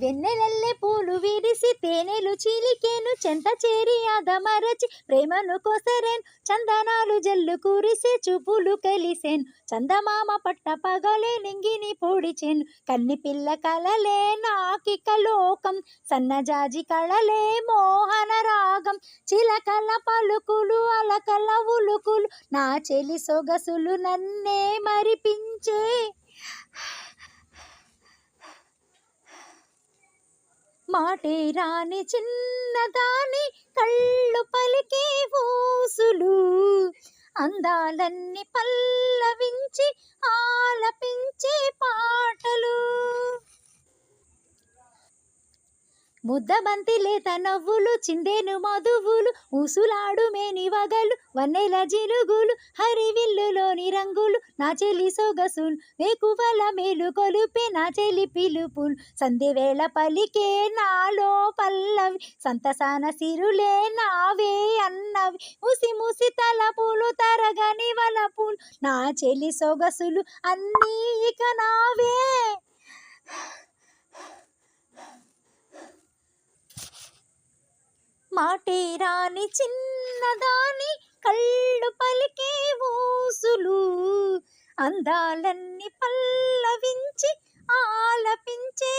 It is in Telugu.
వెన్నెలల్లే పూలు విరిసి తేనెలు చిలికేను చెంత చేరి అదమరచి ప్రేమను కోసరేను. చందనాలు జల్లు కురిసి చూపులు కలిసేను. చందమామ పట్ట పగలే నింగిని పొడిచెను. కన్ని పిల్ల కలలే నాకిక లోకం. సన్నజాజి కళలే మోహన రాగం. చిలకల పలుకులు అలకల ఉలుకులు. నా చెలి సొగసులు నన్నే మరిపించే. మాటే రాని చిన్నదాని కళ్ళు పలికే ఊసులు. అందాలన్నీ పల్లవించి ఆలపించే పాటలు. ముద్దబంతి లేత నవ్వులు చిందేను మధువులు ఊసులాడు మేని వగలు వన్నెల జిలుగులు హరివిల్లులోని రంగులు నా చెల్లి సొగసులు వేకువల మేలు కొలుపే నా చెల్లి పిలుపులు. సంధ్యవేళ పలికే నాలో పల్లవి సంతసాన సిరులే నావే అన్నవి. ముసి ముసి తలపులు తరగని వలపులు నా చెల్లి సొగసులు అన్నీ ఇక నావే. మాటేరాని చిన్నదాని కళ్ళు పలికే ఊసులు. అందాలన్నీ పల్లవించి ఆలపించే